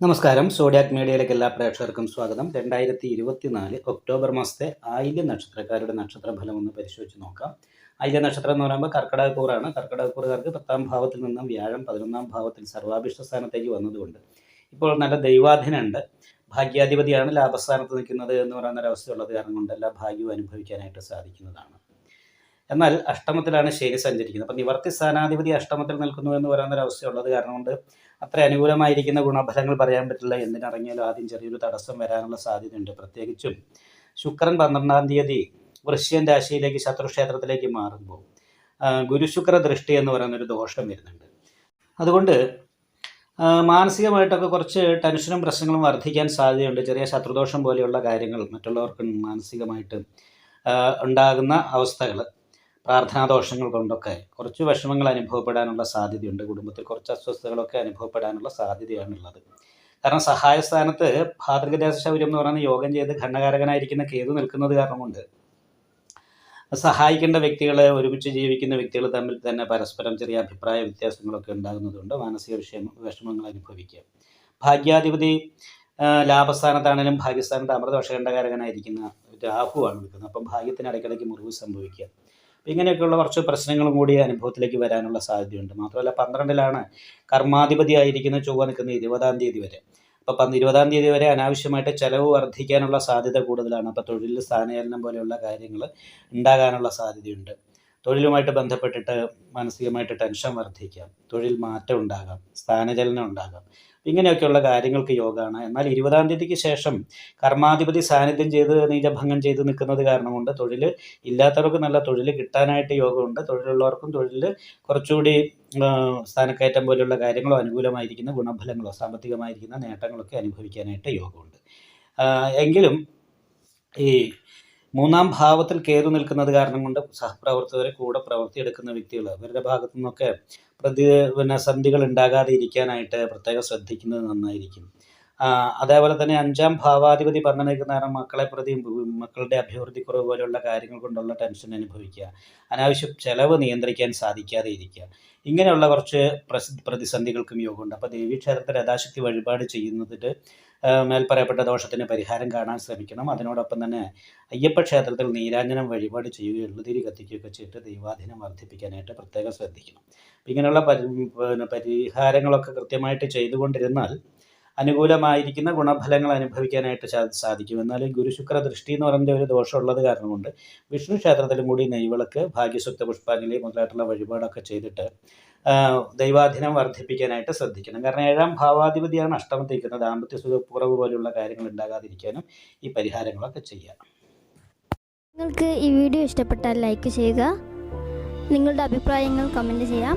നമസ്കാരം. സോഡിയാക് മീഡിയയിലേക്ക് എല്ലാ പ്രേക്ഷകർക്കും സ്വാഗതം. രണ്ടായിരത്തി ഇരുപത്തിനാല് ഒക്ടോബർ മാസത്തെ ആയില്യ നക്ഷത്രക്കാരുടെ നക്ഷത്രഫലം ഒന്ന് പരിശോധിച്ച് നോക്കാം. ആയില്യ നക്ഷത്രം എന്ന് പറയുമ്പോൾ കർക്കിടകക്കൂറാണ്. കർക്കിടകക്കൂറുകാർക്ക് പത്താം ഭാവത്തിൽ നിന്നും വ്യാഴം പതിനൊന്നാം ഭാവത്തിൽ സർവാഭിഷ്ട സ്ഥാനത്തേക്ക് വന്നതുകൊണ്ട്. ഇപ്പോൾ നല്ല ദൈവാധീനമുണ്ട്. ഭാഗ്യാധിപതിയാണ് ലാഭസ്ഥാനത്ത് നിൽക്കുന്നത് എന്ന് പറയുന്ന ഒരവസ്ഥയുള്ളത് കാരണം കൊണ്ട് എല്ലാ ഭാഗ്യവും അനുഭവിക്കാനായിട്ട് സാധിക്കുന്നതാണ്. എന്നാൽ അഷ്ടമത്തിലാണ് ശനി സഞ്ചരിക്കുന്നത്. അപ്പം നിവർത്തി സ്ഥാനാധിപതി അഷ്ടമത്തിൽ നിൽക്കുന്നു എന്ന് പറയുന്ന ഒരു അവസ്ഥയുള്ളത് കാരണം കൊണ്ട് അത്ര അനുകൂലമായിരിക്കുന്ന ഗുണഫലങ്ങൾ പറയാൻ പറ്റില്ല. എന്തിനിറങ്ങിയാലും ആദ്യം ചെറിയൊരു തടസ്സം വരാനുള്ള സാധ്യതയുണ്ട്. പ്രത്യേകിച്ചും ശുക്രൻ പന്ത്രണ്ടാം തീയതി വൃശ്യൻ രാശിയിലേക്ക് ശത്രുക്ഷേത്രത്തിലേക്ക് മാറുമ്പോൾ ഗുരുശുക്ര ദൃഷ്ടി എന്ന് പറയുന്ന ഒരു ദോഷം വരുന്നുണ്ട്. അതുകൊണ്ട് മാനസികമായിട്ടൊക്കെ കുറച്ച് ടെൻഷനും പ്രശ്നങ്ങളും വർദ്ധിക്കാൻ സാധ്യതയുണ്ട്. ചെറിയ ശത്രുദോഷം പോലെയുള്ള കാര്യങ്ങൾ മറ്റുള്ളവർക്ക് മാനസികമായിട്ട് ഉണ്ടാകുന്ന അവസ്ഥകൾ പ്രാർത്ഥനാദോഷങ്ങൾ കൊണ്ടൊക്കെ കുറച്ച് വിഷമങ്ങൾ അനുഭവപ്പെടാനുള്ള സാധ്യതയുണ്ട്. കുടുംബത്തിൽ കുറച്ച് അസ്വസ്ഥതകളൊക്കെ അനുഭവപ്പെടാനുള്ള സാധ്യതയാണുള്ളത്. കാരണം സഹായ സ്ഥാനത്ത് ഭാതൃകദേശ ശൗര്യം എന്ന് പറയുന്ന യോഗം ചെയ്ത് ഖണ്ഡകാരകനായിരിക്കുന്ന കേതു നിൽക്കുന്നത് കാരണം കൊണ്ട് സഹായിക്കേണ്ട വ്യക്തികളെ ഒരുമിച്ച് ജീവിക്കുന്ന വ്യക്തികൾ തമ്മിൽ തന്നെ പരസ്പരം ചെറിയ അഭിപ്രായ വ്യത്യാസങ്ങളൊക്കെ ഉണ്ടാകുന്നതുകൊണ്ട് മാനസിക വിഷയം വിഷമങ്ങൾ അനുഭവിക്കുക ഭാഗ്യാധിപതി ലാഭസ്ഥാനത്താണെങ്കിലും ഭാഗ്യസ്ഥാനത്ത് അമൃതവശകണ്ഠകാരകനായിരിക്കുന്ന രാഹുവാണ് നിൽക്കുന്നത്. അപ്പം ഭാഗ്യത്തിന് ഇടയ്ക്കിടയ്ക്ക് മുറിവ് സംഭവിക്കുക ഇങ്ങനെയൊക്കെയുള്ള കുറച്ച് പ്രശ്നങ്ങളും കൂടി അനുഭവത്തിലേക്ക് വരാനുള്ള സാധ്യതയുണ്ട്. മാത്രമല്ല പന്ത്രണ്ടിലാണ് കർമാധിപതി ആയിരിക്കുന്ന ചൊവ്വ നിൽക്കുന്ന ഇരുപതാം തീയതി വരെ. അപ്പോൾ പന്ത് ഇരുപതാം തീയതി വരെ അനാവശ്യമായിട്ട് ചിലവ് വർദ്ധിക്കാനുള്ള സാധ്യത കൂടുതലാണ്. അപ്പോൾ തൊഴിൽ സ്ഥാനചലനം പോലെയുള്ള കാര്യങ്ങൾ ഉണ്ടാകാനുള്ള സാധ്യതയുണ്ട്. തൊഴിലുമായിട്ട് ബന്ധപ്പെട്ടിട്ട് മാനസികമായിട്ട് ടെൻഷൻ വർദ്ധിക്കാം തൊഴിൽ മാറ്റം ഉണ്ടാകാം സ്ഥാനചലനം ഉണ്ടാകാം. ഇങ്ങനെയൊക്കെയുള്ള കാര്യങ്ങൾക്ക് യോഗമാണ് എന്നാൽ ഇരുപതാം തീയതിക്ക് ശേഷം കർമാധിപതി സാന്നിധ്യം ചെയ്ത് നീചഭംഗം ചെയ്ത് നിൽക്കുന്നത് കാരണം കൊണ്ട് തൊഴിൽ ഇല്ലാത്തവർക്ക് നല്ല തൊഴിൽ കിട്ടാനായിട്ട് യോഗമുണ്ട്. തൊഴിലുള്ളവർക്കും തൊഴിൽ കുറച്ചുകൂടി സ്ഥാനക്കയറ്റം പോലെയുള്ള കാര്യങ്ങളോ അനുകൂലമായിരിക്കുന്ന ഗുണഫലങ്ങളോ സാമ്പത്തികമായിരിക്കുന്ന നേട്ടങ്ങളൊക്കെ അനുഭവിക്കാനായിട്ട് യോഗമുണ്ട്. എങ്കിലും ഈ മൂന്നാം ഭാവത്തിൽ കേതു നിൽക്കുന്നത് കാരണം കൊണ്ട് സഹപ്രവർത്തകരെ കൂടെ പ്രവർത്തിയെടുക്കുന്ന വ്യക്തികൾ അവരുടെ ഭാഗത്തു നിന്നൊക്കെ പ്രതി പിന്നെ സന്ധികൾ ഉണ്ടാകാതെ ഇരിക്കാനായിട്ട് പ്രത്യേകം ശ്രദ്ധിക്കുന്നത് നന്നായിരിക്കും. അതേപോലെ തന്നെ അഞ്ചാം ഭാവാധിപതി പറഞ്ഞു നിൽക്കുന്ന കാരണം മക്കളെ പ്രതി മക്കളുടെ അഭിവൃദ്ധി കുറവ് പോലെയുള്ള കാര്യങ്ങൾ കൊണ്ടുള്ള ടെൻഷൻ അനുഭവിക്കുക. അനാവശ്യ ചെലവ് നിയന്ത്രിക്കാൻ സാധിക്കാതെ ഇരിക്കുക. ഇങ്ങനെയുള്ള കുറച്ച് പ്രതിസന്ധികൾക്കും യോഗമുണ്ട്. അപ്പോൾ ദേവീക്ഷേത്രത്തിൽ യഥാശക്തി വഴിപാട് ചെയ്യുന്നതിൽ മേൽപ്പറയപ്പെട്ട ദോഷത്തിന് പരിഹാരം കാണാൻ ശ്രമിക്കണം. അതിനോടൊപ്പം തന്നെ അയ്യപ്പ ക്ഷേത്രത്തിൽ നീരാഞ്ജനം വഴിപാട് ചെയ്യുകയും എള്ളുതിരി കത്തിക്കുകയൊക്കെ ചെയ്തിട്ട് ദൈവാധീനം വർദ്ധിപ്പിക്കാനായിട്ട് പ്രത്യേകം ശ്രദ്ധിക്കണം. ഇങ്ങനെയുള്ള പരിഹാരങ്ങളൊക്കെ കൃത്യമായിട്ട് ചെയ്തുകൊണ്ടിരുന്നാൽ അനുകൂലമായിരിക്കുന്ന ഗുണഫലങ്ങൾ അനുഭവിക്കാനായിട്ട് സാധിക്കും. എന്നാൽ ഗുരുശുക്ര ദൃഷ്ടി എന്ന് പറയുന്ന ഒരു ദോഷമുള്ളത് കാരണം കൊണ്ട് വിഷ്ണു ക്ഷേത്രത്തിലും കൂടി നെയ്വിളക്ക് ഭാഗ്യസുക്ത പുഷ്പാഞ്ജലി മുതലായിട്ടുള്ള വഴിപാടൊക്കെ ചെയ്തിട്ട് ദൈവാധീനം വർദ്ധിപ്പിക്കാനായിട്ട് ശ്രദ്ധിക്കണം. കാരണം ഏഴാം ഭാവാധിപതിയാണ് അഷ്ടമത്തിരിക്കുന്നത് ദാമ്പത്യ സുഖക്കുറവ് പോലെയുള്ള കാര്യങ്ങൾ ഉണ്ടാകാതിരിക്കാനും ഈ പരിഹാരങ്ങളൊക്കെ ചെയ്യാം. നിങ്ങൾക്ക് ഈ വീഡിയോ ഇഷ്ടപ്പെട്ടാൽ ലൈക്ക് ചെയ്യുക. നിങ്ങളുടെ അഭിപ്രായങ്ങൾ കമന്റ് ചെയ്യാം.